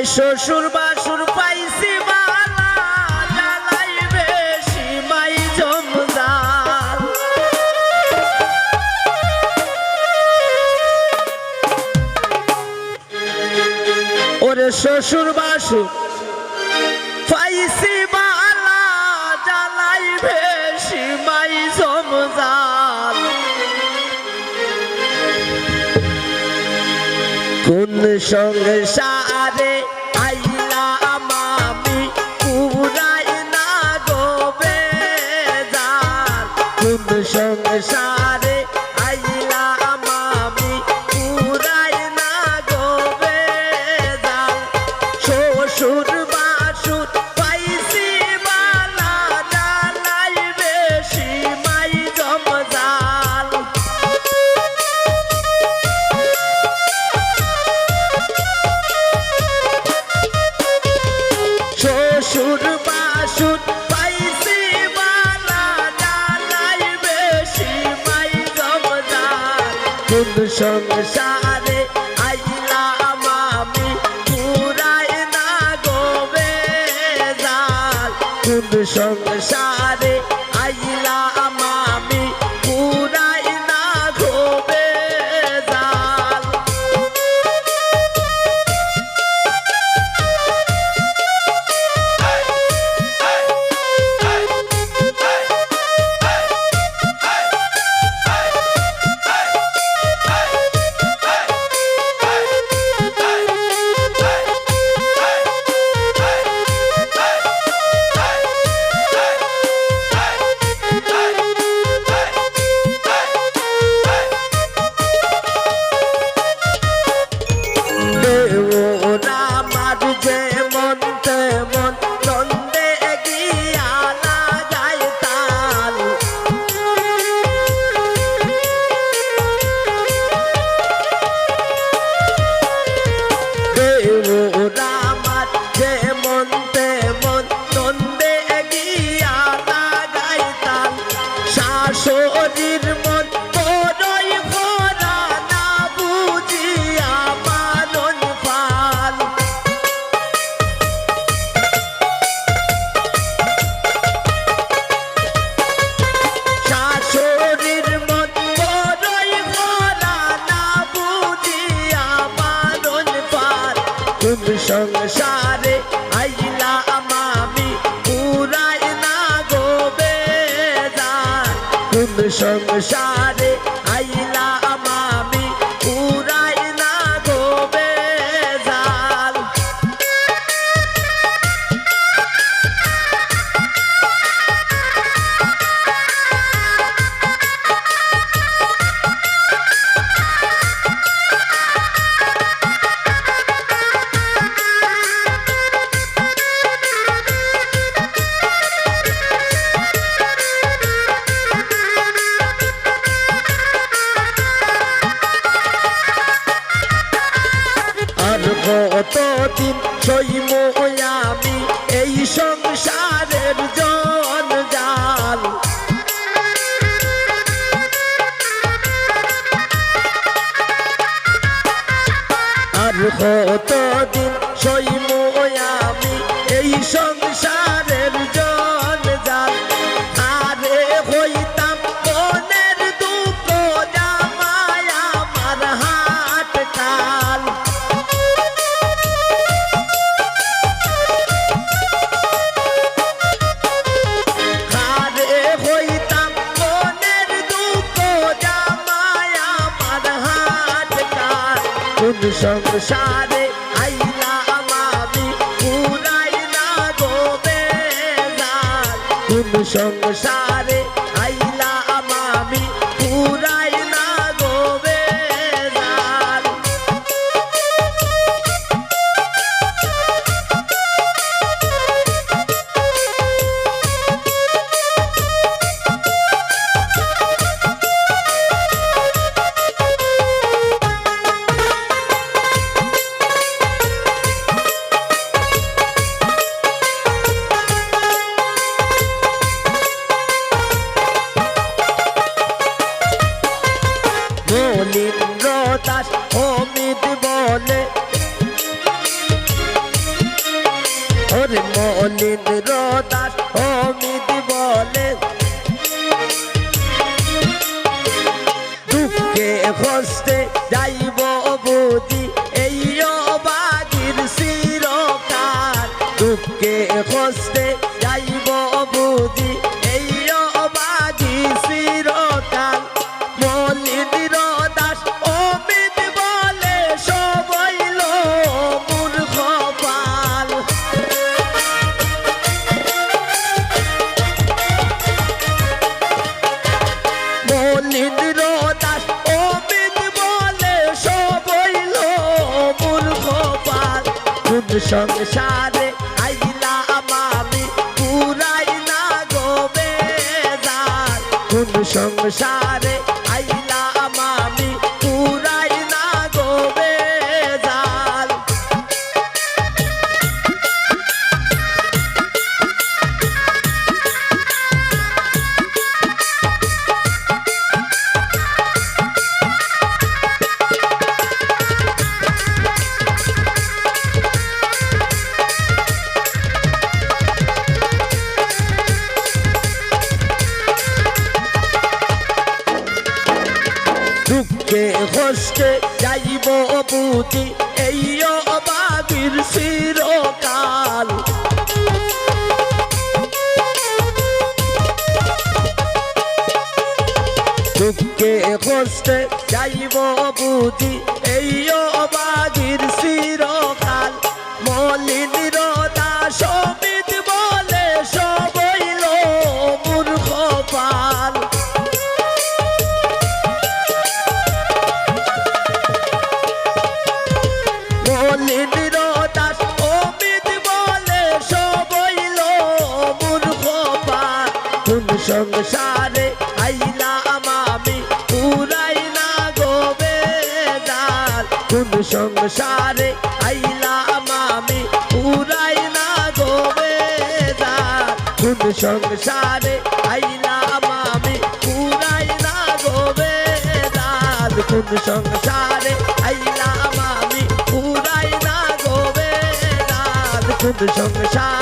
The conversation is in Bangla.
ভাই শ্বশুর বাসুর পাইছি শ্বশুর বাসুর পাইছি কোন সঙ্গে সারে শ্বশুর বাসুর পাইছি বালা জানাই বেশি মাই গমদার কোন সংসারে আইলাম আমি, পুরাই না গোবে জাল কোন সংসারে কোন সংসারে আইলা আমি পুরাই না গোবে তুম সংসারে কতদিন সইম আমি এই সংসারের জাল আর কতদিন সইম আমি এই সংসারের সংসারে আইলা আমি পুরাই না কোন সংসারে মলিন রদাস অমিত বলে দুঃখে কষ্টে যাইব বুঝি এই বাগির শিরকার। দুঃখে কষ্টে সংসারে আইলা আমি পুরাই না গোবে যার কোন সংসারে বুঝি এই অবাবির চিরকাল। দুঃখে কষ্টে যাইব বুঝি সংসারে আইলা আমি, পুরাই না গোবে কোন সংসারে আইলা আমি, পুরাই না গোবে কোন সংসারে আইলা আমি, পুরাই না গোবে কোন সংসার